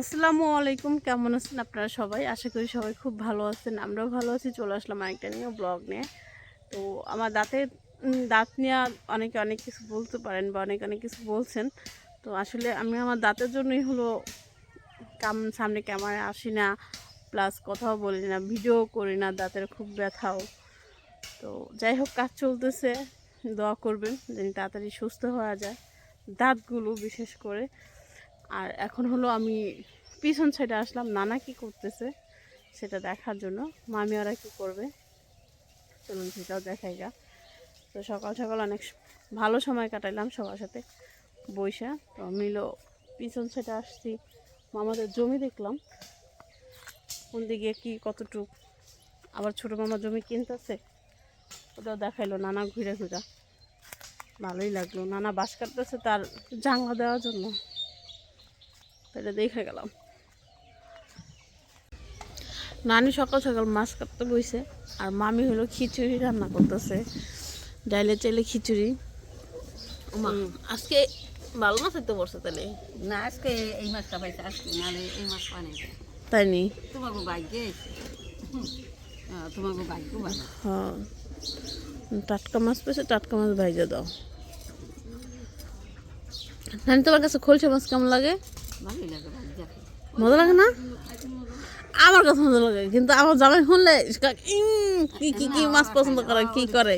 আসসালামু আলাইকুম। কেমন আছেন আপনারা সবাই? আশা করি সবাই খুব ভালো আছেন। আমরাও ভালো আছি। চলে আসলাম আরেকটা নিয়ে ব্লগ নিয়ে। তো আমার দাঁতের দাঁত নিয়ে অনেকে অনেক কিছু বলতে পারেন বা অনেক অনেক কিছু বলছেন। তো আসলে আমি আমার দাঁতের জন্যই হলো কাম, সামনে ক্যামেরায় আসি না। প্লাস কথাও বলি না, ভিডিও করি না, দাঁতের খুব ব্যথাও। তো যাই হোক, কাজ চলতেছে। দোয়া করবেন, যেন তাড়াতাড়ি সুস্থ হওয়া যায়। দাঁতগুলো বিশেষ করে। আর এখন হলো আমি পিছন সাইডে আসলাম। নানা কি করতেছে সেটা দেখার জন্য। মামি ওরা কি করবে? চলুন সেটাও দেখাই গা। তো সকাল সকাল অনেক ভালো সময় কাটাইলাম সবার সাথে বৈশা তো মিলো পিছন সাইডে আসছি। মামাদের জমি দেখলাম। কোন দিকে কি কতটুক। আবার ছোটো মামা জমি কিনতেছে। ওটাও দেখাইলো নানা ঘুরে ঘুরে। ভালোই লাগল। নানা বাস কাটতেছে তার জাঙ্গা দেওয়ার জন্য। এটা দেখে গেলাম। নানি সকাল সকাল মাছ কাটতে বইছে আর মামি হলো খিচুড়ি রান্না করতেছে। ডাইলে চাইলে খিচুড়ি। আজকে ভালো মাছ তো পড়ছে তাহলে? না আজকে এই মাছটা পাইছে আজকে নাহলে এই মাছ পানি তাই নি? তোমাকে ভাগ্যে তোমাকে ভাগ্য ভালো। হ্যাঁ। টাটকা মাছ পেয়েছে টাটকা মাছ ভাইজা দাও। নানি তোমার কাছে খোলছে মাছ কেমন লাগে? মজা লাগে না? আমার কাছে মজা লাগে কিন্তু আমার জামাই শুনলে কি কি কি মাছ পছন্দ করে কি করে?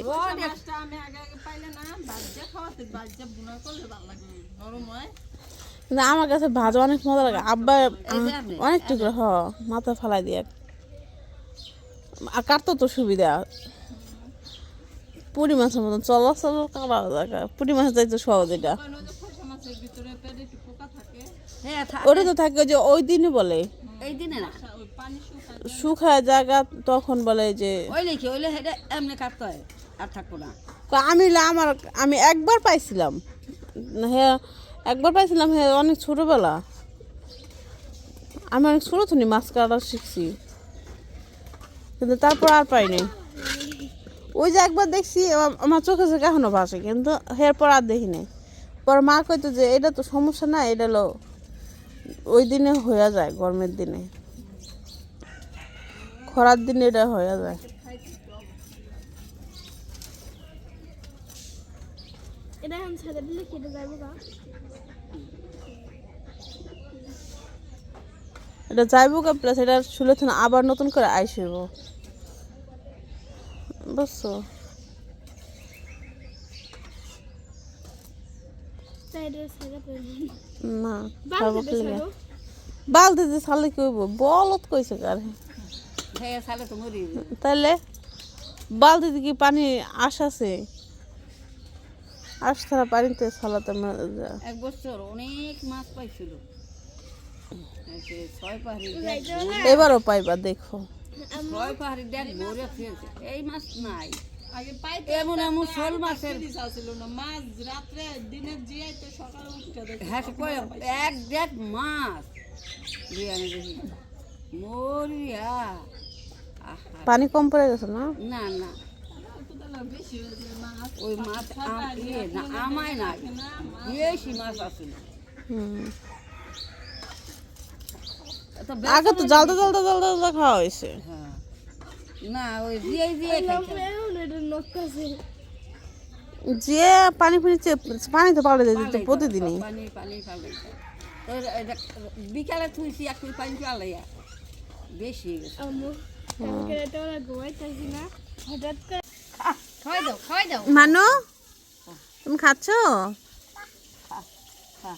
কিন্তু আমার কাছে ভাজা অনেক মজা লাগে। আব্বা অনেক টুকরো হ মাথা ফালাই দিয়ে। আর কাটতো তো সুবিধা। পুরি মাছের মতন চলা চলা কাটা পুরি মাছের চাইতে সহজ এটা। হ্যাঁ ওটা তো থাকে যে ওই দিনই বলে। এই দিনে না। শুকায় জায়গা তখন বলে যে ওই লিখি ওইলে হেঁটে এমনি কাটতে হয় আর থাকব না। আমি আমার আমি একবার পাইছিলাম। হ্যাঁ একবার পাইছিলাম হ্যাঁ অনেক ছোটোবেলা। আমি অনেক ছোটো থুনি মাছ কাটা শিখছি। কিন্তু তারপর আর পাইনি। ওই যে একবার দেখছি আমার চোখে চোখে এখনও ভাসে কিন্তু এরপর আর দেখি নাই। পর মা কইতো যে এটা তো সমস্যা না এটা হলো ওই দিনে হয়ে যায় গরমের দিনে। খরার দিনে এটা হয়ে যায়। এটা এখন ছেড়ে দিলে কেটে যাব গা। এটা যাইব কা প্লাস এটা শুলে আবার নতুন করে আইস হইব। বুঝছ তাই এটা ছেড়ে পেলাম না? বালতি যে ছালে কি হইব? বলত কইছে কার? হ্যাঁ সালে তো মরি তাইলে বালতিতে কি পানি আস আছে? আস ছাড়া পানিতে যায়। এক বছর অনেক মাছ পাইছিল। এবারও পাইবা দেখো। ছয় পাহাড়ি দেখ ভরে ফেলছে। এই মাছ নাই। এমন এমন শোল মাছের হ্যাঁ এক দেখ মাছ। দেখি। মরিয়া। পানি কম পড়ে গেছে না? না না। ওই মাছ না আমায় নাই বেশি মাছ আসলে। আগে তো জালদা জালদা জালদা জালদা খাওয়া হয়েছে। হ্যাঁ। না ওই দিয়ে দিয়ে খাইছে যে পানি ফানি চেয়ে- পানি তো পাল্টে দিতে প্রতিদিনই। পানি পানি বিকালে থুইছি এক পানি পালাইয়া বেশি হয়ে মানো তুমি খাচ্ছ? খা।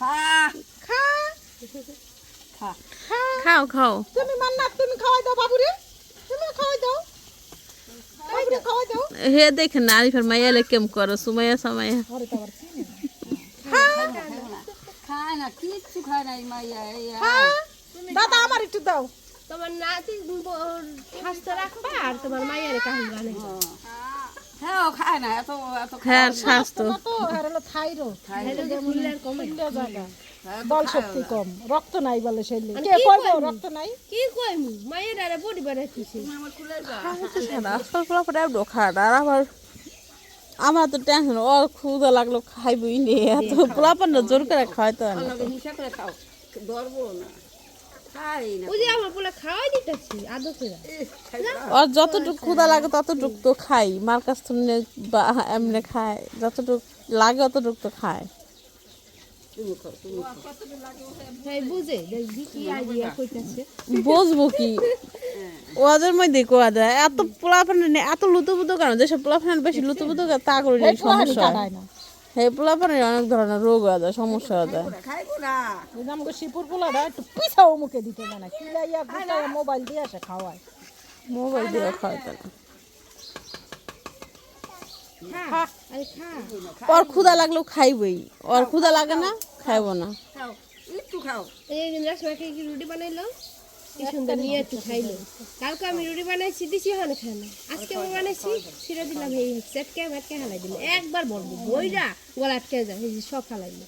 খা। খা। খাও খাও। তুমি মান্না তুমি খাওয়াই দাও বাবুরে। তুমি খাওয়াই দাও। হে দেখে না আরিফের মাইয়া লে কেম করো সুমাইয়া সামাইয়া। খায় না কিচ্ছু খায় না এই মাইয়া দাদা আমার একটু দাও। তোমার নাতি স্বাস্থ্য রাখবা আর তোমার মায়ের কাহিনী বানাই হ্যাঁ ও খায় না এত এত হ্যাঁ স্বাস্থ্য। বল শক্তি কম। রক্ত নাই বলে শরীরে কে? রক্ত নাই? কি কইমু? মায়ের আরে বডি বানাইতেছি আজকাল পোলাপটা একটু খাট আর আবার আমার তো টেনশন ও ক্ষুদা লাগল খাইবই নে। এত পোলাপানটা জোর করে খাওয়াইতে হয় হিসাব করে খাও। ধরবো না। আর যতটুকু ক্ষুদা লাগে ততটুকু তো খাই। মার কাছ থেকে বা এমনি খায়। যতটুকু লাগে অতটুকু তো খায়। বুঝব কি? ওদের মধ্যে কোয়া যায় এত পোলাপান এত লুতুপুতু কেন? যেসব পোলাপান বেশি লুতুপুতু তা করে সমস্যা হয়। এই পোলাপানের অনেক ধরনের রোগ হয়ে যায় সমস্যা হয়ে যায় না। আমাকে শিপুর পোলাটা একটু পিছাও মুখে দিতে কিলাইয়া গুটাইয়া মোবাইল দিয়ে আসে খাওয়ায়। মোবাইল দিয়ে খাওয়াইতে না খা। আরে খা। ওর ক্ষুদা লাগলেও খাইবই। ওর ক্ষুদা লাগে না খাইবো না। একটু খাও। এই কি রুটি বানাইলো? কি সুন্দর নিয়ে একটু খাইলো। কালকে আমি রুটি বানাইছি দিছি ওখানে খায় না আজকে আমি বানাইছি ছিঁড়ে দিলাম এই চেটকে মেটকে হালাই দিলাম একবার বলব বইরা গলা আটকে যায় এই যে সব কাকিতে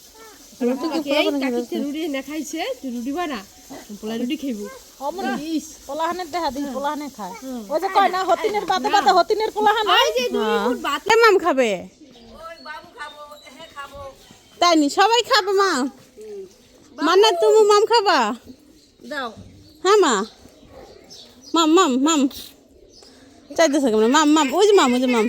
রুটি না খাইছে তুই রুটি বানা পোলা রুটি খাইবো। অমরা পোলাহানের দেখা দিই পোলাহানে খায়। ওই যে কয় না হতিনের বাদে বাদে হতিনের পোলাহান এই যে দুই ফুট ভাত এ মাম খাবে? তাই নি সবাই খাবে মা। মানে তুমি মাম খাবা? দাও। হ্যাঁ মা। মাম মাম মাম। চাইতেছে কেমন? মাম মাম ওই যে মাম ওই যে মাম।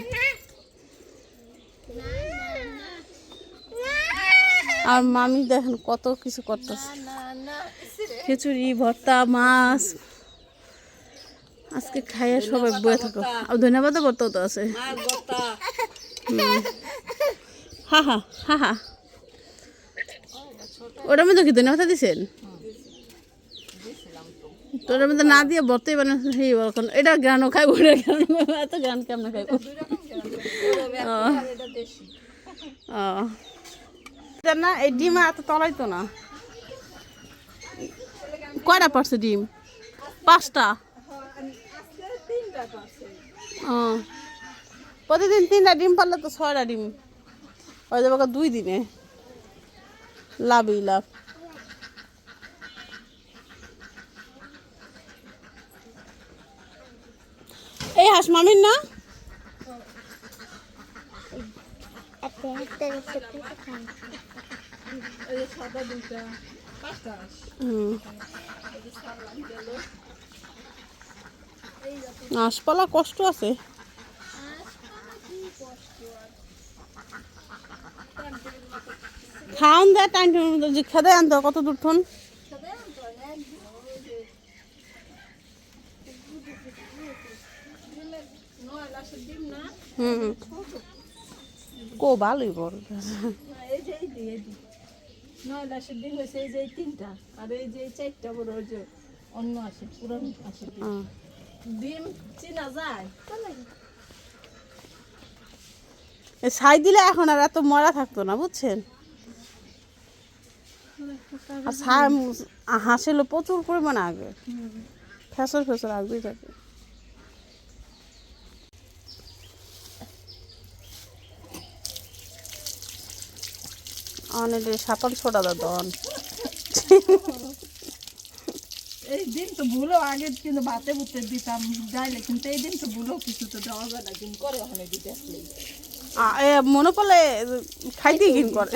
আর মামি দেখেন কত কিছু করতেছে। খিচুড়ি ভর্তা মাছ। আজকে খাইয়ে সবাই বয়ে থাকো। আর ধন্যবাদ ভর্তাও তো আছে। হা হা হা হা। ওটার মধ্যে কি ধন্যবাদ দিছেন? তো ওটার মধ্যে না দিয়ে বর্তাই সেই ওরকম এটা গানও খাইব ওটা গান এত গান কেমন খাইব? ও। না এই ডিম এত তলাই তো না। কয়টা পারছে ডিম? পাঁচটা? ও। প্রতিদিন তিনটা ডিম পারলে তো ছয়টা ডিম। হয়ে যাবে দুই দিনে। লাভই লাভ। এই হাঁস মামির না। হাঁসপালা কষ্ট আছে? খাওন দেয় টাইম যে খেদে আনতো কত দূর থন হুম। কো ভালোই বড়। এই যে এই নয় লাশের ডিম হয়েছে এই যে তিনটা। আর এই যে চারটা বড় ওই যে অন্য আছে পুরান আছে ডিম। চিনা যায়? ছাই দিলে এখন আর এত মরা থাকতো না বুঝছেন? আর প্রচুর পরিমাণে আগে। ফেসর ফেসর আগেই থাকে। অনেক সাতান ছোটা দাদন এই দিন তো ভুলো আগে কিন্তু ভাতে ভুতে দিতাম যাইলে কিন্তু এই দিন তো ভুলো কিছু তো দেওয়া যায় না দিন করে ওখানে দিতে আসলে মনে পড়লে খাইতে কিন করে।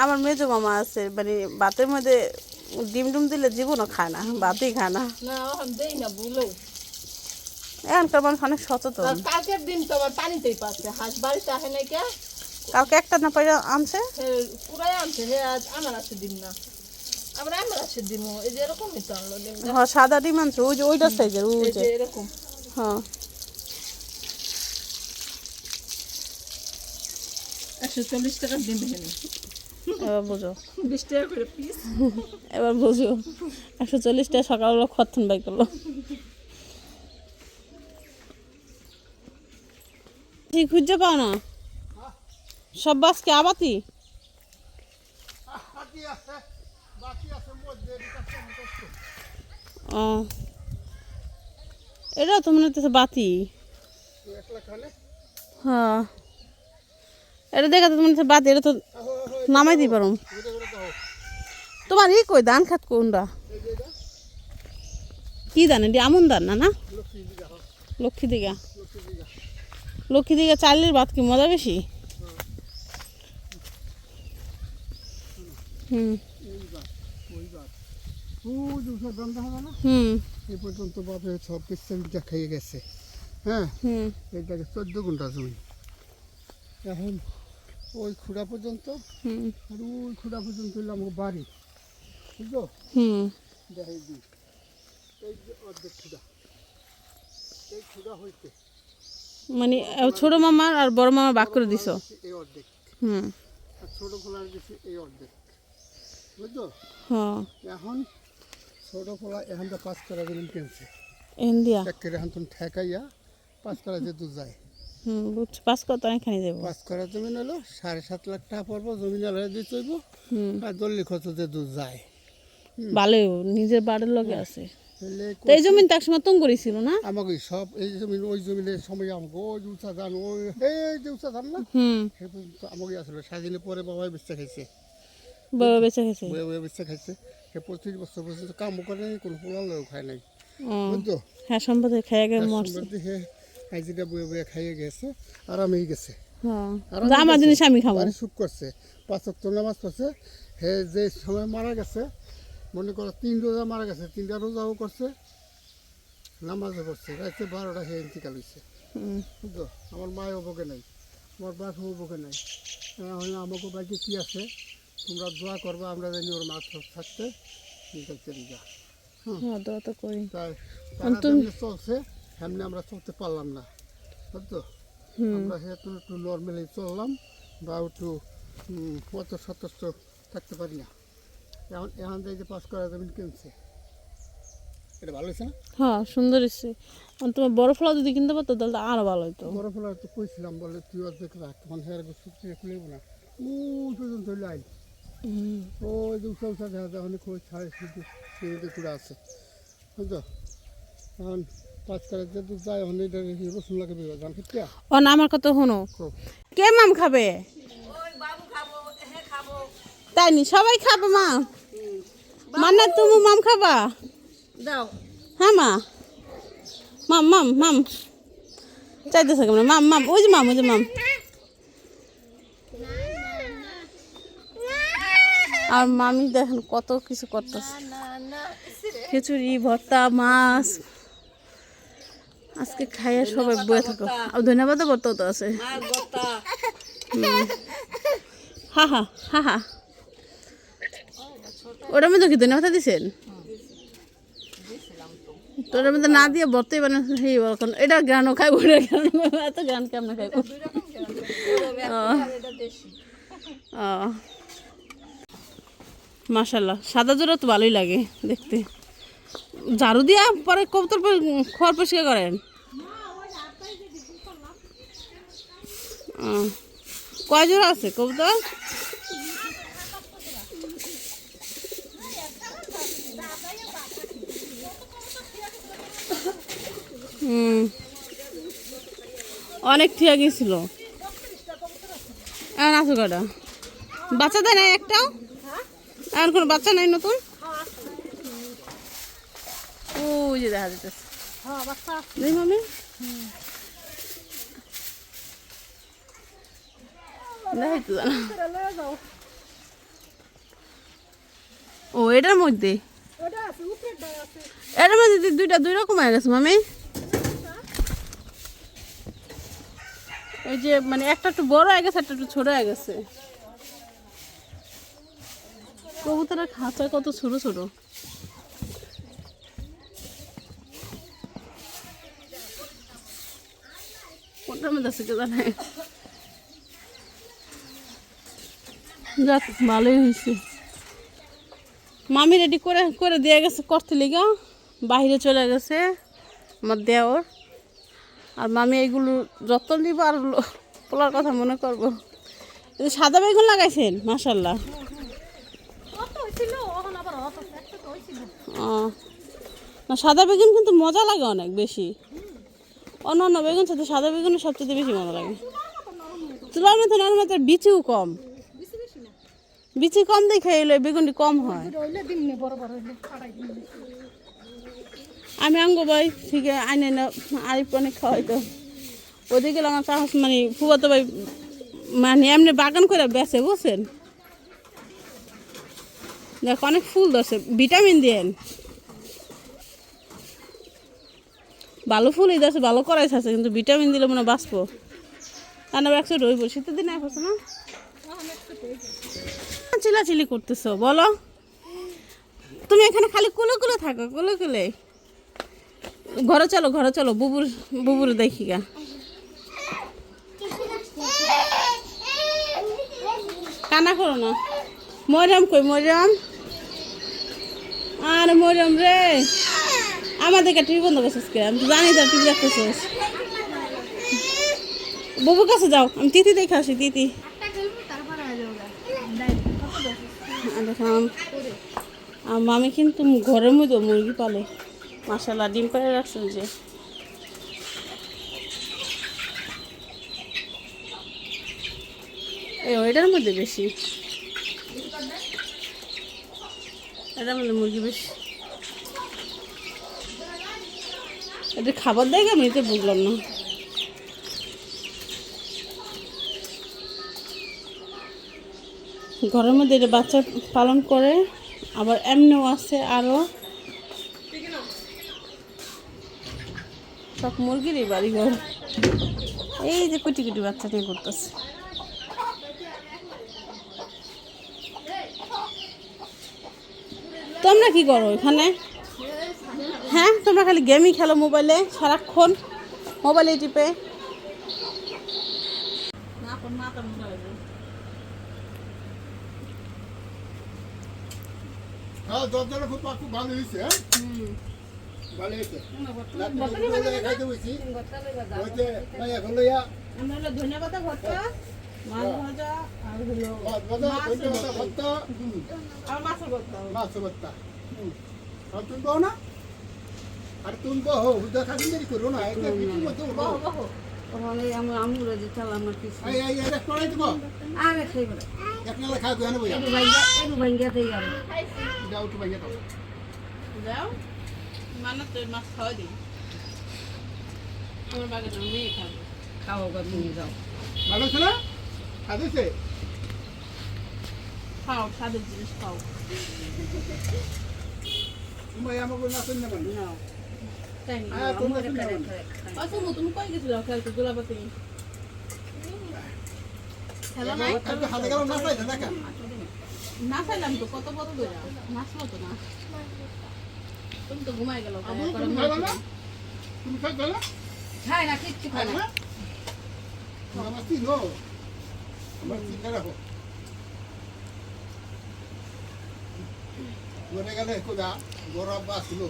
আমার মেজো মামা আছে মানে ভাতের মধ্যে ডিম ডুম দিলে জীবনও খায় না ভাতই খায় না। না দেই না ভুলো এখনকার মানুষ অনেক সচেতন। কালকের দিন তো আমার পানিতেই পাচ্ছে হাঁস বাড়িতে আসে নাই কে? কালকে একটা না পাইরা আনছে? পুরাই আনছে হে আজ আমার আছে দিন না। আবার আমার আছে দিন এই যে এরকমই তো আনলো ডিম। হ্যাঁ সাদা ডিম আনছে ওই যে ওইটা সাইজের ওই যে। যে এরকম। হ্যাঁ। একশো চল্লিশ টাকার ডিম এখানে এবার বুঝো। বিশ টাকা করে পিস এবার বুঝো। একশো চল্লিশটা সকালবেলা খরথন বাই করল। ঠিক খুঁজে পাও না? সব বাসকে আবাতি? ও। এটা তো মনে হচ্ছে বাতি। হ্যাঁ। এটা দেখা তো মনে হচ্ছে বাতি এটা তো নামাই দিই পারো তোমার ই কই, ধান খাত কোনটা? কি ধান এটি? আমন ধান না না? লক্ষ্মী দিঘা। লক্ষ্মী দিঘা চালের ভাত কি মজা বেশি? হুম। হুম। এই পর্যন্ত বাপে সব পিস্তালিটা খেয়ে গেছে। হ্যাঁ? চোদ্দ ঘণ্টা জমি। এখন ওই খুঁড়া পর্যন্ত হুম। আর ওই খুঁড়া পর্যন্ত হইল আমার বাড়ি। বুঝলো? হুম। দেখাই দিই। এই যে অর্ধেক খুঁড়া। এই খুঁড়া হইতে। মানে ছোট মামার আর বড় মামা বাক করে দিছো? এই অর্ধেক হুম। আর ছোটো ফোলার এই অর্ধেক। হ্যাঁ। এখন ছোটো ফোলা এখানটা পাস করা জন্য কিনছে? ইন্ডিয়া একের এখন তুমি ঠেকাইয়া পাস করা যেতে যায়। হুম বুঝছি পাস কত অনেকখানি দেবো। পাস করা হলো সাড়ে সাত লাখ টাকা পড়ব জমিন আলাদা দিতে হইব হুম। আর দল্লি খরচ যে দূর যায়। ভালোই নিজের বাড়ির লগে আছে। তাহলে তো এই জমিন তো একসময় করেছিল না? আমাকে সব এই জমিন ওই জমিনের সময় আমাকে ওই উঁচা ধান ওই এই যে উঁচা ধান না? হুম। আমাকে আসলে পরে বাবাই বেচা খাইছে। বাবা বেঁচে বয়ে বেচা খাইছে। সে পঁচিশ বছর পর্যন্ত কামও করে নাই কোনো পোলালেও খায় নাই। বুঝতো হ্যাঁ সম্পদে খেয়ে গেছে মরছে। বয়ে বয়ে খাইয়ে গেছে আরামেই গেছে। হ্যাঁ আমার জিনিস আমি খাব। সুখ করছে পাঁচ নামাজ পড়ছে হে যে সময় মারা গেছে মনে করো তিন রোজা মারা গেছে তিনটা রোজাও করছে নামাজও করছে রাতে বারোটা হে ইন্তিকাল হয়েছে বুঝলো আমার মায়ও বকে নাই আমার বাপও বকে নাই। আমাকে বাকি কি আছে? তোমরা দোয়া করবে আমরা জানি ওর মাছ থাকতে নিতে যা। হ্যাঁ দোয়া তো করি। তাই চলছে সেমনি আমরা চলতে পারলাম না হুম। আমরা সেহেতু একটু নর্মালি চললাম বা একটু অত সতস্ত থাকতে পারি না। এখন এখন থেকে পাস করা জমিন কিনছে এটা ভালো হয়েছে না? হ্যাঁ সুন্দর এসছে আর তোমার বড় ফলা যদি কিনতে পারতো তাহলে তো আরও ভালো হতো বড় ফেলা তো কইছিলাম বলে তুই অর্ধেক রাখ তখন হেয়ার খুলেব না। ও পর্যন্ত হুম, ওই যে উষা উষা দেখা যায় অনেক ওই ছাড়ে শুধু কুড়া আছে বুঝছ? এখন পাঁচ করে যেহেতু যায় এটা রসুন লাগাবে জান ও না আমার কথা শোনো। খুব কে মাম খাবে। তাই নি সবাই খাবে মা। মানে তুমি মাম খাবা? দাও। হ্যাঁ মা। মাম মাম মাম। চাইতেছে কেমন? মাম মাম ওই যে মাম ওই যে মাম। আর মামি দেখেন কত কিছু করতেছে। খিচুড়ি ভর্তা মাছ। আজকে খাইয়ে সবাই বয়ে থাকো। আর ধন্যবাদও ভর্তাও তো আছে। হা হা হা হা। ওটার মধ্যে কি ধন্যবাদ দিছেন? তো ওটার মধ্যে না দিয়ে বর্তই মানে সেই বলখন এটা গানও খাইব ওটা এত গান কেমন খাইব মাশাল্লাহ সাদা জোড়া তো ভালোই লাগে দেখতে। ঝাড়ু দিয়া পরে কবুতর পরে খড় পরিষ্কার করেন? ও, কয় জোড়া আছে কবুতর? অনেক ঠিক গেছিল। এখন আছে কটা বাচ্চা দেয় নাই একটাও? এখন কোনো বাচ্চা নাই নতুন? ওই যে দেখা যেতেছে মামি? দেখাই তো জানা ও এটার মধ্যে? এটার মধ্যে দুইটা দুই রকম হয়ে গেছে মামি। ওই যে মানে একটা একটু বড় হয়ে গেছে, একটা একটু ছোট হয়ে গেছে। কবুতরের খাঁচা কত ছোট ছোট। কোনটার মধ্যে আছে জানে। ভালোই হয়েছে। মামি রেডি করে করে দিয়ে গেছে, করতে লিগা। বাইরে চলে গেছে আমার দেওর। আর মামি এইগুলো যত্ন নিব আর পোলার কথা মনে করব। সাদা বেগুন লাগাইছেন মাসাল্লাহ না সাদা বেগুন কিন্তু মজা লাগে অনেক বেশি। অন্য অন্য বেগুন সাথে সাদা বেগুনের সবচেয়ে বেশি মজা লাগে। তুলার মধ্যে নর্মাল তার বিচিও কম। বিচি কম দেখে এলো বেগুনটি কম হয়। আমি আঙ্গ ভাই থেকে আইনে না আরিফ অনেক খাওয়াই তো। ওদিকে আমার চাষ মানে ফুবাতো ভাই মানে এমনি বাগান করে বেচে বুঝছেন? দেখ, অনেক ফুল ধরছে, ভিটামিন দেন। ভালো ফুলই ধরছে, ভালো করাই আছে কিন্তু ভিটামিন দিলে মনে বাঁচবো। রান্না একশো রইব, শীতের দিনে আসছে না? চিলাচিলি করতেছো, বলো। তুমি এখানে খালি কুলে কুলে থাকো কুলে কুলে ঘরে চলো ঘরে চলো, বুবুর বুবুর দেখি গা। কানা করো না। মরিয়াম কই, মরিয়াম? আর মরিয়াম রে। আমাদেরকে টিভি বন্ধ করছিস কে? আমি জানি তো টিভি দেখতেছিস। বুবুর কাছে যাও, আমি তিতি দেখে আসি, তিতি। দেখলাম মামি কিন্তু ঘরের মধ্যে মুরগি পালে। মাসাল্লাহ ডিম পাড়ে রাখছেন যে। এই ওইটার মধ্যে বেশি। এটার মধ্যে মুরগি বেশি। এটা খাবার দেয় আমি তো বুঝলাম না। ঘরের মধ্যে এটা বাচ্চা পালন করে, আবার এমনিও আছে আরও সব মুরগিরই বাড়ি ঘর এই যে কুটি কুটি বাচ্চা নিয়ে করতেছে। তোমরা কি করো এখানে? হ্যাঁ তোমরা খালি গেমই খেলো মোবাইলে সারাক্ষণ মোবাইলে টিপে। হ্যাঁ খুব ভালো হয়েছে হ্যাঁ? আর আর আর তুমি না আর পাও হুদা খাবি দেরি করো না এটা কিছু মতো তাহলে আমি আমুলে দিতে আমার কিছু এই এই এই রেস্টুরেন্ট দিব আগে খাইবে এক নালা খাই বইয়া একটু ভাঙ্গা একটু ভাঙ্গা দিয়ে যাবে যাও তো ভাইয়া দাও যাও মানে তো মাছ খাওয়া দিই আমার বাগানে মেয়ে খাবে। খাও গা তুমি যাও। ভালো আছে না খাইছে খাও স্বাদের জিনিস খাও। তুমি আমাকে নাচন না। মানে না হ্যাঁ তুমি আমুলে নাচন করে না করে আচ্ছা তুমি কই গেছিল? খেলতে গোলাপাতি খেলা নাই? হাতে না না তো কত বড় নাচলো তো না? তুমি তো ঘুমাই গেল খাইবে না? কিচ্ছু আমার কি নো আমার কি রাখো মরে গেলে কোদা বড় আব্বা ছিল।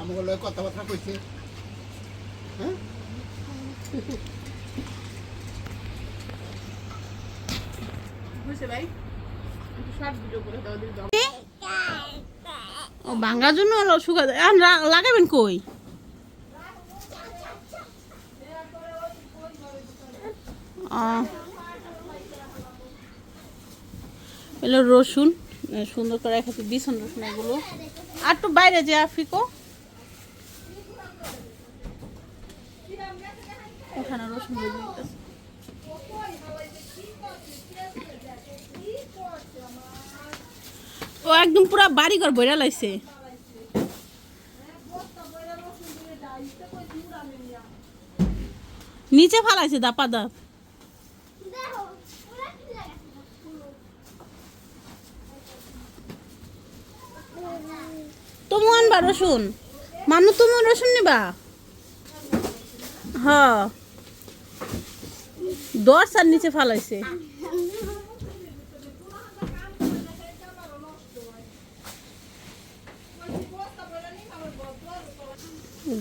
আমাকে লয় কথাবার্তা কইছে। হ্যাঁ? বুঝছে ভাই? শর্ট ভিডিও করে দাও। ও ভাঙার জন্য শুকা লাগাবেন কই। এলো রসুন সুন্দর করে রেখেছি বিছন রসুন এগুলো আর একটু বাইরে যে ফিকো ওখানে রসুন দিয়ে দিতেছে ও একদম পুরা বাড়ি ঘর বইরা লাইছে। নিচে ফালাইছে দাপা দাপ। তুমি আনবা রসুন। মানু তুমি রসুন নিবা? হ। দশ আর নিচে ফালাইছে।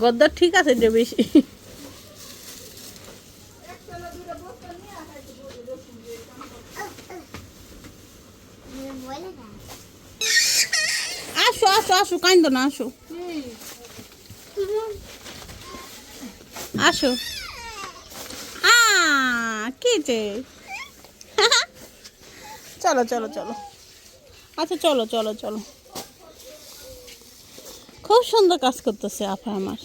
গদ্দার ঠিক আছে যে বেশি। আসো আসো আসো, কাইন্দ না, আসো। আসো। কি যে? চলো চলো চলো। আচ্ছা চলো চলো চলো। খুব সুন্দর কাজ করতেছে আপা আমার।